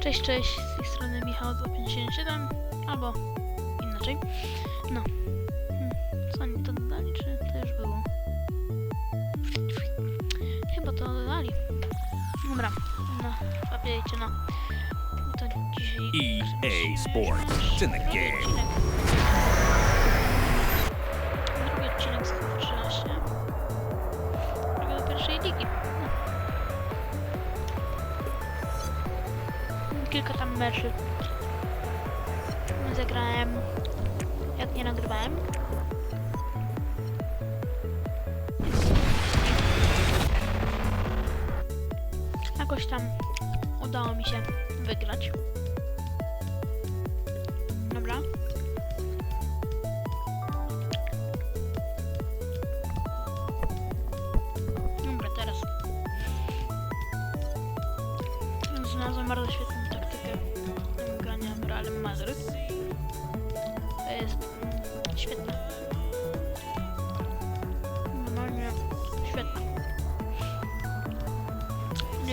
Cześć, cześć, z tej strony Michał 257, albo inaczej. No. Hmm, Co oni to dodali, czy to już było? Chyba to dodali. Dobra, no, papierajcie, no. To dzisiaj... EA Sports. It's in the game. odcinek. Drugi odcinek z FIFA 13. Drugi do pierwszej ligi. Kilka tam meczy zagrałem, jak nie nagrywałem. Jakoś tam udało mi się wygrać.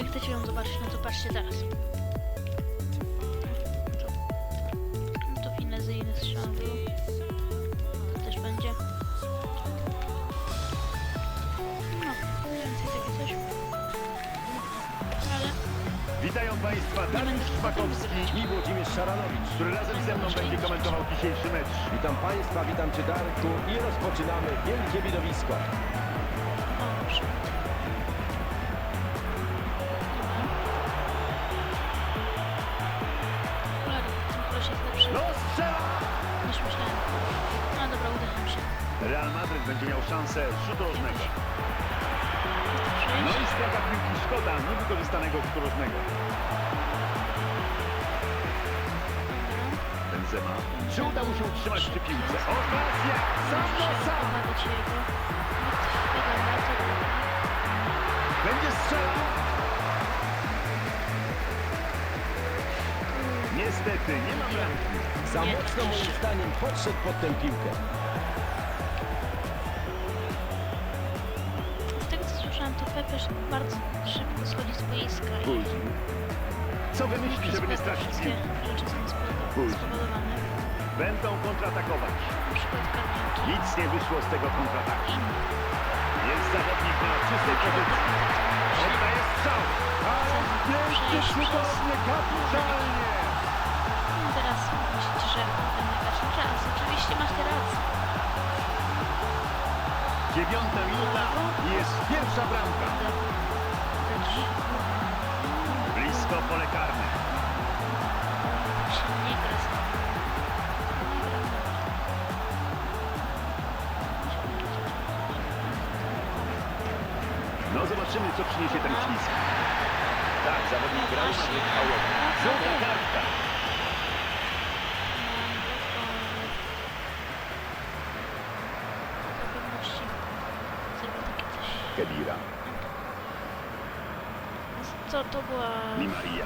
Jak chcecie ją zobaczyć, no to patrzcie teraz. No to finezyjny strzał był. To też będzie. No, więcej takie coś. Ale Witają Państwa Dariusz Szpakowski, i Włodzimierz Szaranowicz. który razem ze mną będzie komentował dzisiejszy mecz. Witam Państwa, witam Cię Darku i rozpoczynamy wielkie widowisko. Koleś jest lepszy No strzela! niż myślałem. No dobra, udało mi się. Real Madryt będzie miał szansę rzutu rożnego. No i strata piłki szkoda niewykorzystanego rzutu rożnego. Benzema. Czy uda mu się utrzymać przy piłce? Okazja! Sam na sam! To Będzie strzelał! Niestety, nie ma bramki. Za mocno moim zdaniem podszedł pod tę piłkę. Z tego co słyszałem, to Pepe bardzo szybko schodzi z boiska i Później. Co wymyśli, żeby nie stracić wszystkie piłki? rzeczy są spowodowane- Później. spowodowane. Będą kontratakować. Na przykład karniki. Nic nie wyszło z tego kontrataku. Jest zawodnik na czystej pozycji. Oddaje strzał. Ale pięknie, cudownie, kapitalnie. Oczywiście masz rację. Dziewiąta minuta i jest pierwsza bramka. Blisko pole karne. No zobaczymy, co przyniesie ten ślizg. Tak, zawodnik grał na wytrwałowo. Żółta kartka. Dla pewności zrobię takie coś. Kedira. Co to była Di Maria.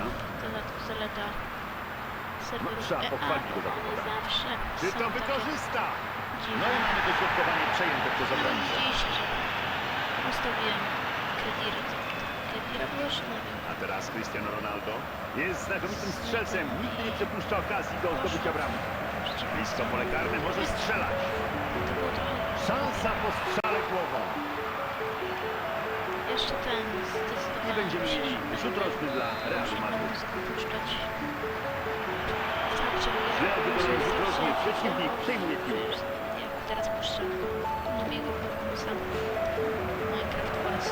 Serwerów trzeba EA, one zawsze Czy to wykorzysta? No i mamy dośrodkowanie przejęte przez obrońcę. Widzieliście, że ustawiłem Kedira. Kedira było. A teraz Cristiano Ronaldo jest znakomitym strzelcem. Nigdy nie przepuszcza okazji do zdobycia bramki. Blisko pole karne może strzelać. To było trochę... Szansa po strzale ten zdecydowałem I będziemy mieli rzut rożny dla Realu Madryt. puszczać w trakcie rzut rożny. Przeciwnik przejmuje piłkę. Jak teraz puszczę drugiego Formusa Minecraft po raz.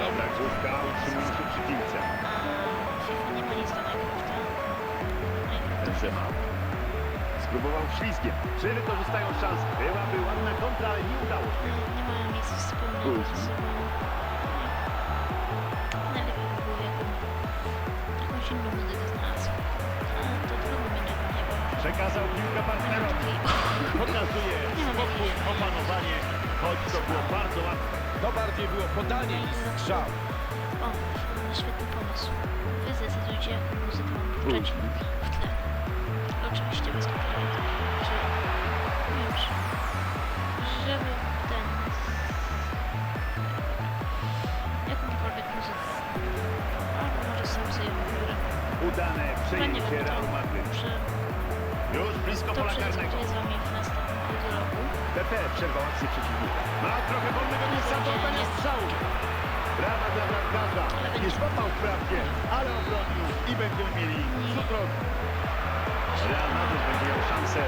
Dobra główka utrzymują się przy piłce. A FIFA nie ma nic do Minecrafta. Minecraft to Benzema. Spróbował ślizgiem. Czy wykorzystają szansę? Byłaby ładna kontra, ale nie udało się. nie, nie mają nic wspólnego ze sobą. Najlepiej by było jakbym jakąś inną muzykę znalazł. A to trudno do niego. Przekazał piłkę partnerowi. Pokazuje mam spokój, opanowanie, choć to było bardzo łatwe. To bardziej było podanie niż strzał. O, świetny pomysł. Wy zdecydujcie, jaką muzykę mam puszczać bez copyrightu. Czy już, żeby ten... Jakąkolwiek muzykę. Albo może sam sobie wybiorę. Udane przejęcie muszę Już blisko to pola karnego. przedyskutuję z wami w następnym roku. PP przerwał akcję przeciwnika. Ma trochę wolnego miejsca do oddania strzału. Brawa dla bramkarza. Nie złapał wprawdzie, ale obronił i będziemy mieli rożny. Real Madrid będzie miał szansę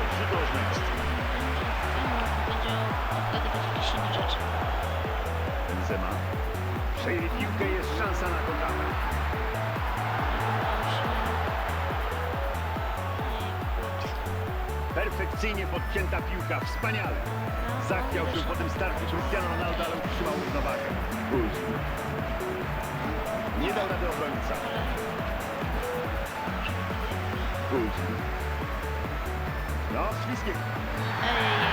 inne rzeczy. Benzema. Przejęli piłkę, jest szansa na kontratak. Perfekcyjnie podcięta piłka, wspaniale. Zachwiał się po tym starcie Cristiano Ronaldo, ale utrzymał równowagę. Nie dał rady obrońca. Później. No, śliskie.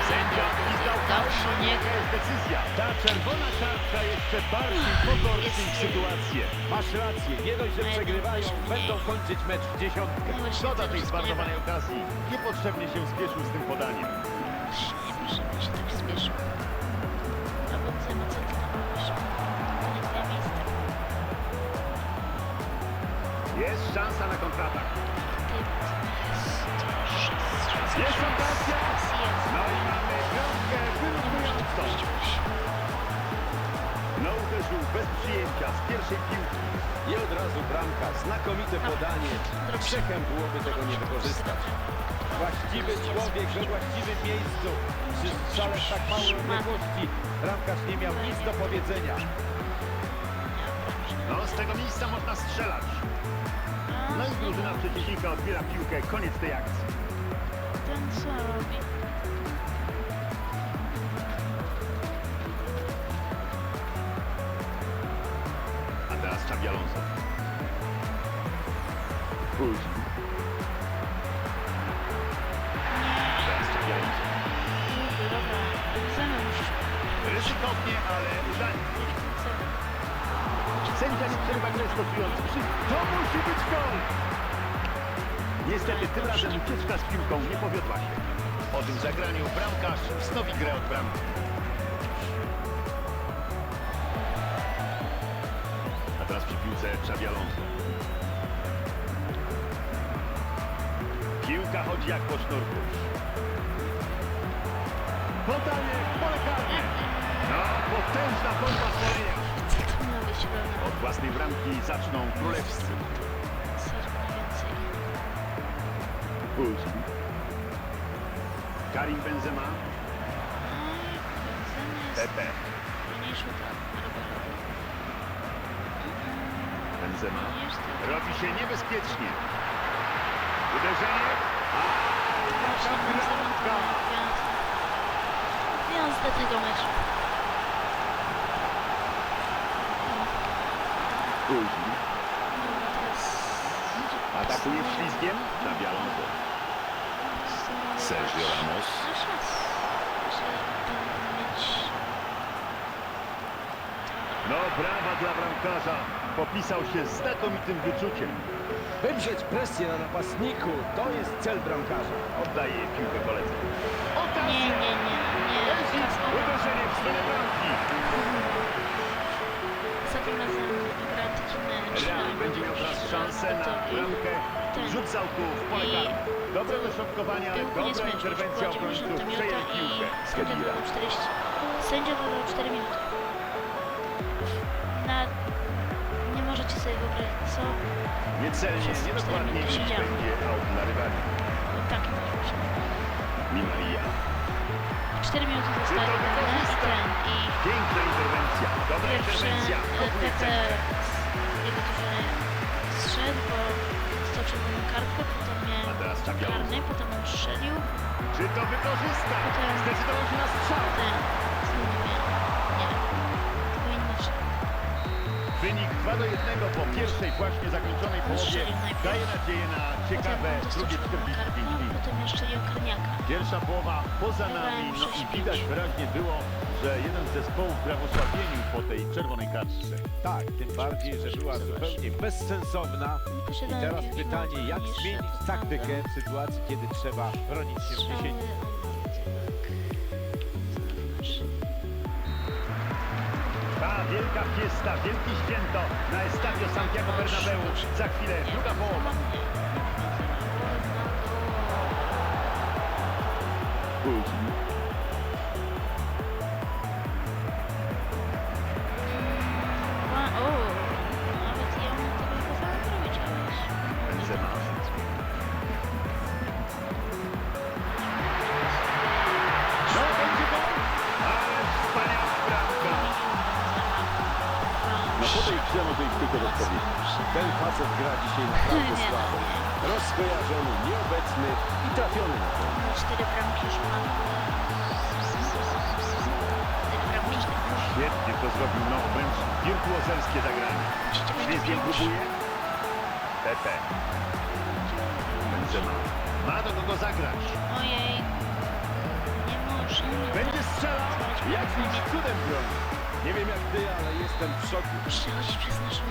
Sędzia odpisał Dał się nie Jaka jest decyzja? Ta czerwona kartka jeszcze bardziej pogorszy ich sytuację. Masz rację, nie dość, że przegrywają, będą kończyć mecz w dziesiątkę. Szkoda tej zmarnowanej okazji. Niepotrzebnie się spieszył z tym podaniem. Nie proszę, się tak spieszył. Albo Benzema, co ty tam robisz? To nie twoje miejsce. Jest szansa na kontratak. Jest. Jest. No i mamy bramkę wyrównującą. No uderzył bez przyjęcia z pierwszej piłki. I od razu bramka, znakomite podanie. Grzechem byłoby tego nie wykorzystać. Właściwy człowiek we właściwym miejscu. Przy strzale tak małej odległości bramkarz nie miał nic do powiedzenia. No z tego miejsca można strzelać. No i drużyna przeciwnika odbiera piłkę. Koniec tej akcji. Robi? A teraz Xabi Alonso. Później. Teraz dobra. Musisz... Ryzykownie, ale udanie. Sędzia nie przerywa grę stosując krzyk. To musi być gol! Niestety tym razem ucieczka z piłką nie powiodła się. Po tym zagraniu bramkarz wznowi grę od bramki. A teraz przy piłce Xabi Alonso. Piłka chodzi jak po sznurku. Podanie, pole karne. No, potężna być pełne? Od własnej bramki zaczną królewscy. Później. Karim Benzema. Pepe. Benzema. Robi się niebezpiecznie. Uderzenie. A, Benzema bramka. gwiazda. Tego meczu. Później. Dobra, teraz... Atakuje ślizgiem. Xabi Alonso. Sergio Ramos. No, brawa dla bramkarza. Popisał się znakomitym wyczuciem. Wywrzeć presję na napastniku, to jest cel bramkarza. Oddaje piłkę koledze. Nie, Okazja. nie, nie, nie. Kasko. Uderzenie w stronę bramki. Za tym razem gra taki mecz. Real będzie miał teraz szansę na bramkę. Rzut z autu w pole karne. Dobre dośrodkowanie, ale dobra interwencja obrońców. 10 Przejął minuta piłkę. i sędzia Kedira. dodał 40... Sędzia dodał 4 minuty. Na... Nie możecie sobie wyobrazić, co... Niecelnie, niedokładnie minuty będzie aut dla rywali. Tak, tak. Di Maria. 4 minuty zostały i wykorzysta? ten... I Piękna interwencja. Dobra pierwsze interwencja. e, Blokuje TT z jego dostał czerwoną kartkę, potem miałem karny, potem on strzelił, Czy to wykorzysta? Zdecydował się na strzał. potem Wynik 2 do 1 po pierwszej właśnie zakończonej połowie daje nadzieję na ciekawe drugie czerwoną 45 kartkę, minut. potem karniaka. Pierwsza połowa poza nami, no i widać wyraźnie było, że jeden z zespołów gra w osłabieniu po tej czerwonej kartce. Tak, tym bardziej, że była zupełnie bezsensowna. I teraz pytanie, jak zmienić taktykę w sytuacji, kiedy trzeba bronić się w strzały, 10. wielka fiesta, wielkie święto na Estadio Santiago Bernabeu. Za chwilę druga połowa. Gra dzisiaj naprawdę Nie. słabo. Rozkojarzony, nieobecny i trafiony na to. No, cztery bramki już mam. Cztery bramki. Świetnie to zrobił, no wręcz wirtuozerskie zagranie. Ślizgiem próbuje. Pepe. Benzema. Ma do kogo zagrać. Ojej. Nie może. Będzie strzelał. Jakimś cudem broni. Nie wiem jak ty, ale jestem w szoku.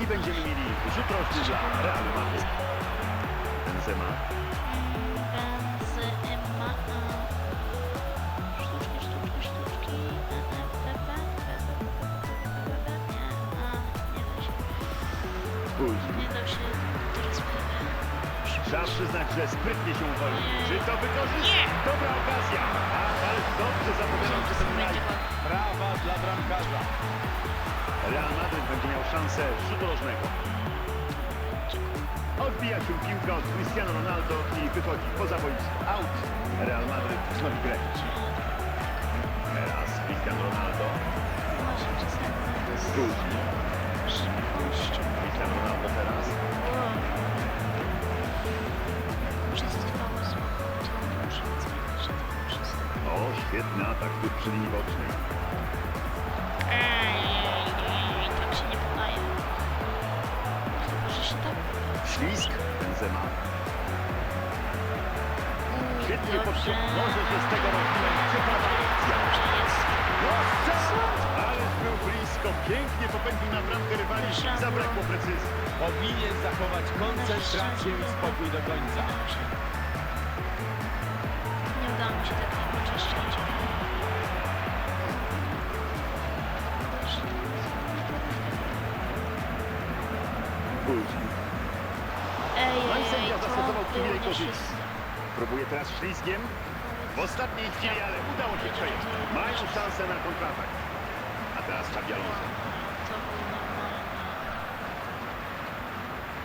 I będziemy mieli rzut roczny dla Realu Madryt. Benzema. Przyznać, że sprytnie się uwolnił. Czy to wykorzysta? Dobra okazja. Ach, ale dobrze zapowiadał się ten gol. Brawa dla bramkarza. Real Madryt będzie miał szansę rzutu rożnego. Odbija się piłka od Cristiano Ronaldo i wychodzi poza boisko. Out. Real Madryt wznowi grę. Teraz Cristiano Ronaldo. Szybkością. Cristiano Ronaldo teraz. Że. O, świetny atak tu przy linii bocznej. Ej, tak się nie podaje. Chyba, że się tak... Ślizg. Benzema. Uuu, Świetnie. Może się z tego. Ciekawa akcja. Dobrze jest. Pięknie popędził na bramkę rywali. Zabrakło precyzji. Powinien zachować koncentrację i spokój do końca. Nie udało mi się tak nie poczyszczać. Później. Ej, No i ej, sędzia to zastosował czyste. Próbuje teraz ślizgiem. W ostatniej chwili, ale udało się przejąć. Mają szansę na kontratak. Teraz Xabi Alonso.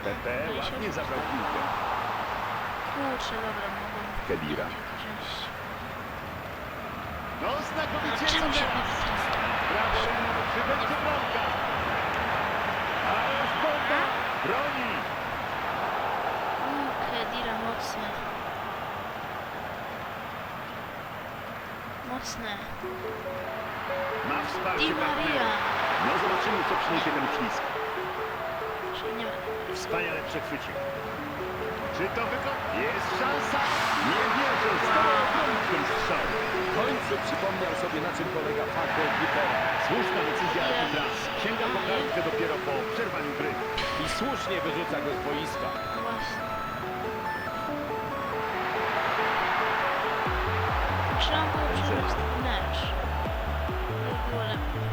Pepe ładnie zabrał piłkę. Kurczę, dobra, mogłem... Kedira. wziąć. No znakomicie co się teraz? Brawo Remo, czy będzie bramka? Ależ bomba! Broni! Uuu, Kedira mocne. Mocne. Ma wsparcie Di partnera. Maria. No zobaczymy, co przyniesie ten ślizg. Czyli nie ma. Wspaniale przechwycił. Czy to wykon... Jest szansa? Nie wierzę, obronić ten strzał. W końcu przypomniał sobie na czym polega fakt golkipera. Słuszna decyzja arbitra. Sięga po kartkę dopiero po przerwaniu gry. I słusznie wyrzuca go z boiska. Właśnie. Ten mecz. To było lepiej.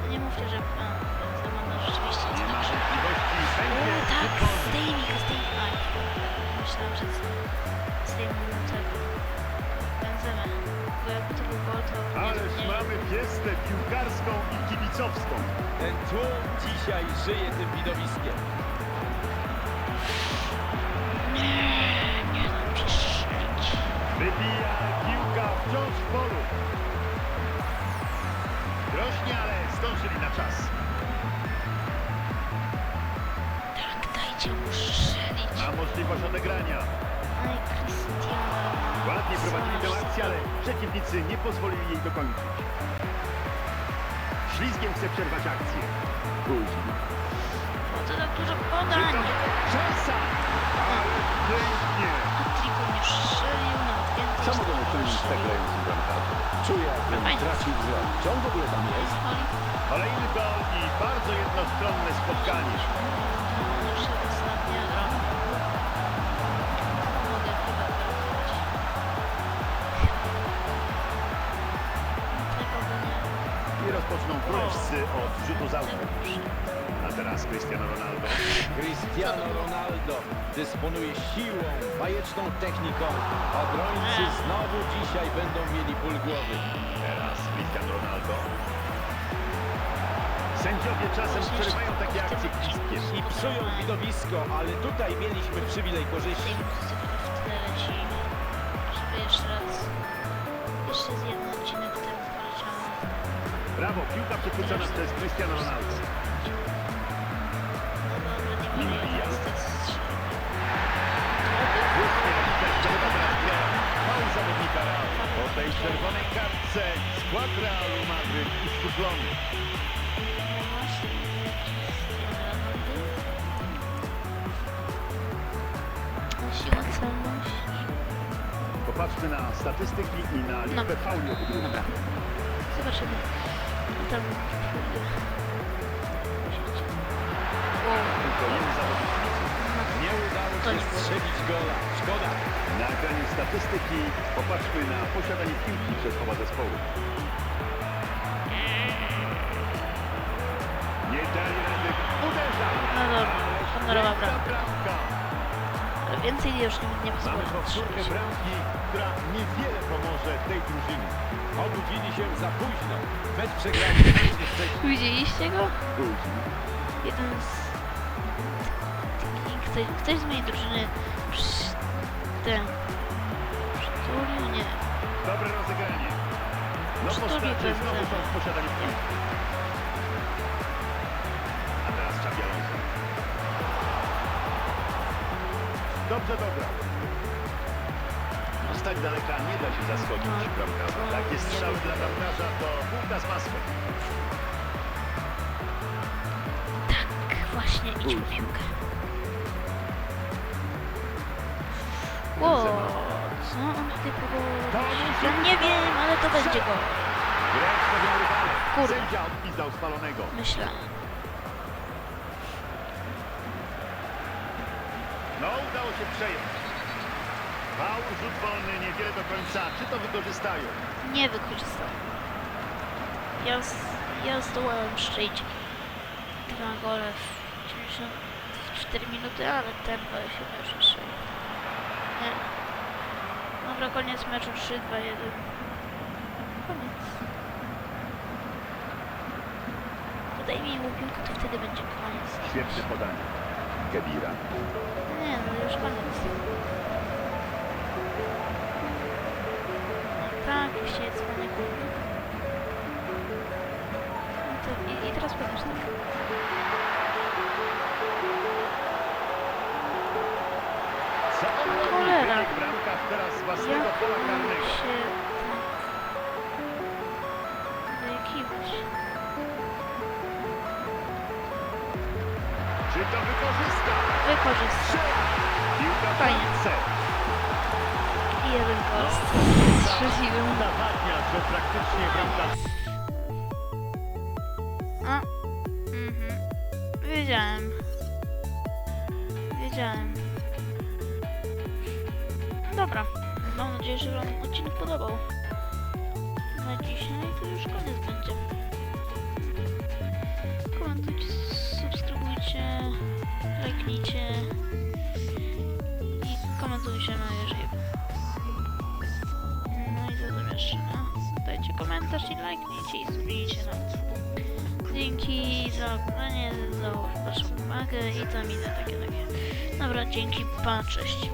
No nie mówcie, że... A, Benzema no rzeczywiście jest Nie ma wątpliwości. Będzie O, tak, wykonany. zdejmij go, zdejmij. Aj, myślałam, że zdejmij tego. Benzemę. Bo jakby to był gol, to... nie- Ależ nie- mamy fiestę piłkarską i kibicowską. Ten tłum dzisiaj żyje tym widowiskiem. Wybija piłka wciąż w polu. Groźnie, ale zdążyli na czas. Tak, dajcie mu strzelić. Ma możliwość odegrania. Aj, Cristiano. Ładnie prowadzili tę akcję, ale przeciwnicy nie pozwolili jej dokończyć. Ślizgiem chce przerwać akcję. Później. Co tak dużo podań? to szansa? Ale pięknie. Patriku nie strzelił, nawet więcej Co mogą strzelił. osiągnąć tak grający bramkarze? Czuję, jakbym Fajnie. tracił wzrok. Czy on w ogóle tam jest? Kolejny gol i bardzo jednostronne spotkanie. Przedostatnia Tego by nie. I rozpoczną rzutu z autu. A teraz Cristiano Ronaldo. Cristiano Ronaldo dysponuje siłą, bajeczną techniką. Obrońcy znowu dzisiaj będą mieli ból głowy. Teraz Cristiano Ronaldo. Sędziowie czasem przerywają takie akcje. I psują widowisko, ale tutaj mieliśmy przywilej korzyści. Piłka przechwycona przez Cristiano Ronaldo. Zawodnika Realu. Po tej czerwonej kartce skład Realu Madryt uszczuplony. Popatrzmy na statystyki i na liczbę fauli. Dobra. Zobaczymy. Zawodnik. Nie udało się strzelić gola. Szkoda. Na ekranie statystyki popatrzmy na posiadanie piłki przez oba zespoły. Nie dali rady. Uderza! No dobra, honorowa bramka. Więcej już nie, nie Mamy pozwolę powtórkę strzelić. bramki, która niewiele pomoże tej drużynie. Obudzili się za późno. Mecz przegrali znacznie wcześniej. Widzieliście go? Jeden z... taki- Ktoś, ktoś z mojej drużyny przy... ten... Przytulił? Nie. Dobre rozegranie. No postacie Dobrze, dobra. Z tak daleka nie da się zaskoczyć bramkarza. Takie strzały dla bramkarza to bułka z masłem. Tak, właśnie, idź po piłkę. Wow, co on tutaj robić? Ja nie wiem, ale to będzie go. Grę wstawią rywale. Kurde. Sędzia odpisał spalonego. Myślę. No, udało się przejąć. Mały rzut wolny, niewiele do końca. Czy to wykorzystają? Nie wykorzystał. Ja, z, ja zdołałem strzelić dwa gole w 94 minuty, ale ten gol się już strzelił. Nie. Dobra, koniec meczu 3-2-1. Koniec. Podaj mi mu piłkę, to wtedy będzie koniec. Świetne podanie. Kedira. Nie, no już koniec. No tak, już się dzwonek. No to i, i teraz podasz tak. Cholera. Wybieg Bramkarz W Fajnie. I jeden praktycznie bramkarz A. Mhm. Wiedziałem. Wiedziałem. Dobra. Mam nadzieję, że Wam odcinek podobał. Na dzisiaj to już koniec będzie. Komentujcie, subskrybujcie, lajknijcie i komentujcie, no jeżeli. No i co tam jeszcze, no? Dajcie komentarz i lajknijcie i subskrybujcie nas. Dzięki za oglądanie, za waszą uwagę i tam inne takie takie. Dobra, dzięki, pa, cześć.